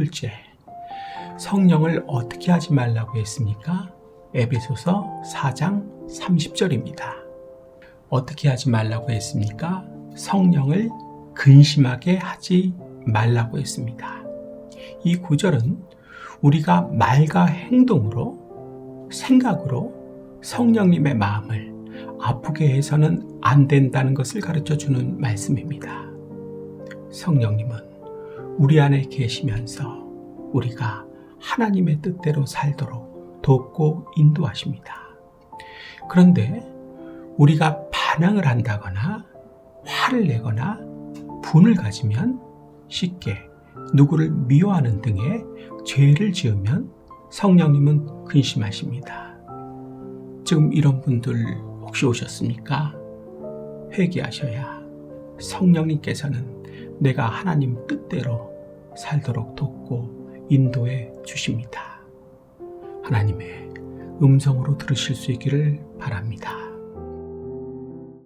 둘째, 성령을 어떻게 하지 말라고 했습니까? 에베소서 4장 30절입니다. 어떻게 하지 말라고 했습니까? 성령을 근심하게 하지 말라고 했습니다. 이 구절은 우리가 말과 행동으로, 생각으로 성령님의 마음을 아프게 해서는 안 된다는 것을 가르쳐 주는 말씀입니다. 성령님은 우리 안에 계시면서 우리가 하나님의 뜻대로 살도록 돕고 인도하십니다. 그런데 우리가 반항을 한다거나 화를 내거나 분을 가지면 쉽게 누구를 미워하는 등의 죄를 지으면 성령님은 근심하십니다. 지금 이런 분들 혹시 오셨습니까? 회개하셔야 성령님께서는 내가 하나님 뜻대로 살도록 돕고 인도해 주십니다. 하나님의 음성으로 들으실 수 있기를 바랍니다.